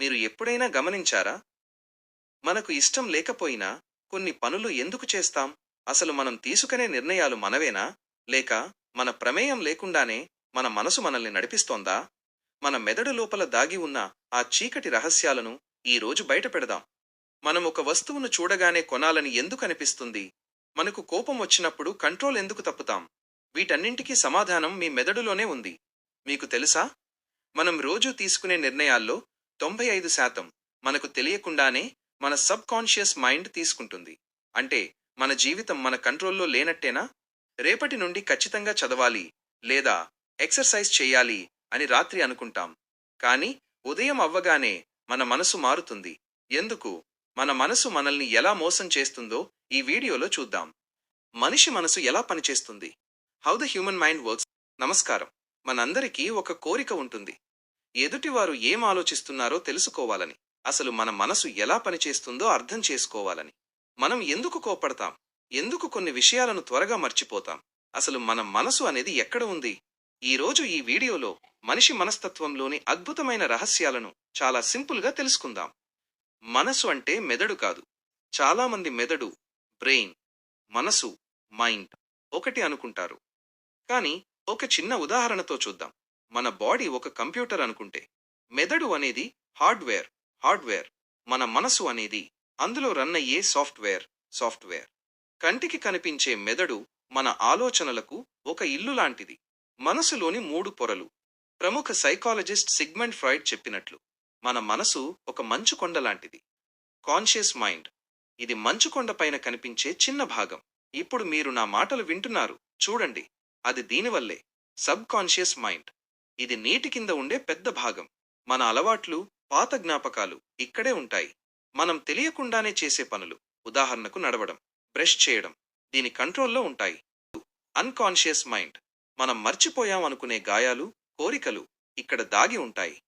మీరు ఎప్పుడైనా గమనించారా? మనకు ఇష్టం లేకపోయినా కొన్ని పనులు ఎందుకు చేస్తాం? అసలు మనం తీసుకునే నిర్ణయాలు మనవేనా? లేక మన ప్రమేయం లేకుండానే మన మనసు మనల్ని నడిపిస్తోందా? మన మెదడు లోపల దాగి ఉన్న ఆ చీకటి రహస్యాలను ఈ రోజు మనం ఒక వస్తువును చూడగానే కొనాలని ఎందుకు అనిపిస్తుంది? మనకు కోపం వచ్చినప్పుడు కంట్రోల్ ఎందుకు తప్పుతాం? వీటన్నింటికీ సమాధానం మీ మెదడులోనే ఉంది. మీకు తెలుసా? మనం రోజూ తీసుకునే నిర్ణయాల్లో తొంభై ఐదు శాతం మనకు తెలియకుండానే మన సబ్ కాన్షియస్ మైండ్ తీసుకుంటుంది. అంటే మన జీవితం మన కంట్రోల్లో లేనట్టేనా? రేపటి నుండి ఖచ్చితంగా చదవాలి లేదా ఎక్సర్సైజ్ చేయాలి అని రాత్రి అనుకుంటాం. కానీ ఉదయం అవ్వగానే మన మనసు మారుతుంది. ఎందుకు? మన మనసు మనల్ని ఎలా మోసం చేస్తుందో ఈ వీడియోలో చూద్దాం. మనిషి మనసు ఎలా పనిచేస్తుంది? How the human mind works నమస్కారం. మనందరికీ ఒక కోరిక ఉంటుంది. ఎదుటివారు ఏం ఆలోచిస్తున్నారో తెలుసుకోవాలని అసలు మన మనసు ఎలా పనిచేస్తుందో అర్థం చేసుకోవాలని. మనం ఎందుకు కోపడతాం ఎందుకు కొన్ని విషయాలను త్వరగా మర్చిపోతాం? అసలు మన మనసు అనేది ఎక్కడ ఉంది? ఈ రోజు ఈ వీడియోలో మనిషి మనస్తత్వంలోని అద్భుతమైన రహస్యాలను చాలా సింపుల్గా తెలుసుకుందాం. మనసు అంటే మెదడు కాదు. చాలామంది మెదడు బ్రెయిన్ మనసు మైండ్ ఒకటి అనుకుంటారు. కానీ ఒక చిన్న ఉదాహరణతో చూద్దాం. మన బాడీ ఒక కంప్యూటర్ అనుకుంటే మెదడు అనేది హార్డ్వేర్ హార్డ్వేర్ మన మనసు అనేది అందులో రన్ అయ్యే సాఫ్ట్వేర్ సాఫ్ట్వేర్. కంటికి కనిపించే మెదడు మన ఆలోచనలకు ఒక ఇల్లు లాంటిది. మనసులోని మూడు పొరలు. ప్రముఖ సైకాలజిస్ట్ సిగ్మెంట్ ఫ్రాయిడ్ చెప్పినట్లు మన మనసు ఒక మంచుకొండ లాంటిది. Conscious mind. ఇది మంచుకొండ పైన కనిపించే చిన్న భాగం. ఇప్పుడు మీరు నా మాటలు వింటున్నారు. చూడండి. అది దీనివల్లే. Subconscious mind. ఇది నీటి కింద ఉండే పెద్ద భాగం. మన అలవాట్లు పాత జ్ఞాపకాలు ఇక్కడే ఉంటాయి. మనం తెలియకుండానే చేసే పనులు ఉదాహరణకు నడవడం బ్రష్ చేయడం దీని కంట్రోల్లో ఉంటాయి. అన్కాన్షియస్ మైండ్ మనం మర్చిపోయాం అనుకునే గాయాలు కోరికలు ఇక్కడ దాగి ఉంటాయి.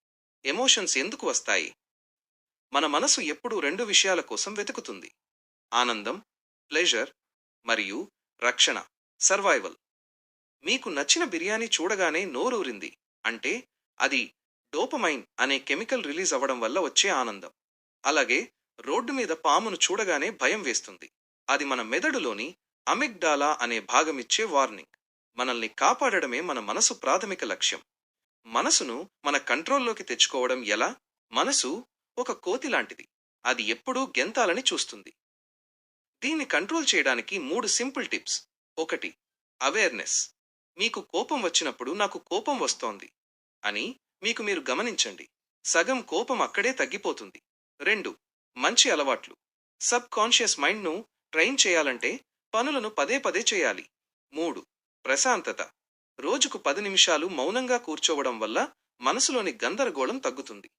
ఎమోషన్స్ ఎందుకు వస్తాయి? మన మనసు ఎప్పుడూ రెండు విషయాల కోసం వెతుకుతుంది. ఆనందం ప్లెజర్ మరియు రక్షణ సర్వైవల్ మీకు నచ్చిన బిర్యానీ చూడగానే నోరూరింది. అంటే అది డోపమైన్ అనే కెమికల్ రిలీజ్ అవ్వడం వల్ల వచ్చే ఆనందం. అలాగే రోడ్డు మీద పామును చూడగానే భయం వేస్తుంది. అది మన మెదడులోని అమిగ్డాలా అనే భాగమిచ్చే వార్నింగ్. మనల్ని కాపాడడమే మన మనసు ప్రాథమిక లక్ష్యం. మనసును మన కంట్రోల్లోకి తెచ్చుకోవడం ఎలా? మనసు ఒక కోతి లాంటిది. అది ఎప్పుడూ గెంతాలని చూస్తుంది. దీన్ని కంట్రోల్ చేయడానికి మూడు సింపుల్ టిప్స్. ఒకటి అవేర్నెస్. మీకు కోపం వచ్చినప్పుడు నాకు కోపం వస్తోంది అని మీకు మీరు గమనించండి. సగం కోపం అక్కడే తగ్గిపోతుంది. రెండు మంచి అలవాట్లు. సబ్ కాన్షియస్ మైండ్ను ట్రైన్ చేయాలంటే పనులను పదే పదే చేయాలి. మూడు ప్రశాంతత. రోజుకు పది నిమిషాలు మౌనంగా కూర్చోవడం వల్ల మనసులోని గందరగోళం తగ్గుతుంది.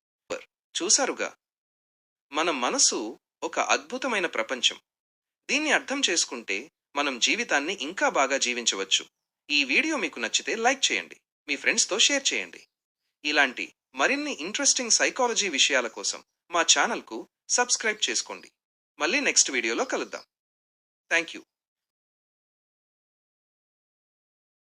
చూసారుగా మన మనసు ఒక అద్భుతమైన ప్రపంచం. దీన్ని అర్థం చేసుకుంటే మనం జీవితాన్ని ఇంకా బాగా జీవించవచ్చు. ఈ వీడియో మీకు నచ్చితే లైక్ చేయండి మీ ఫ్రెండ్స్తో షేర్ చేయండి. ఇలాంటి మరిన్ని ఇంట్రెస్టింగ్ సైకాలజీ విషయాల కోసం మా ఛానల్కు సబ్స్క్రైబ్ చేసుకోండి. మళ్ళీ నెక్స్ట్ వీడియోలో కలుద్దాం. Thank you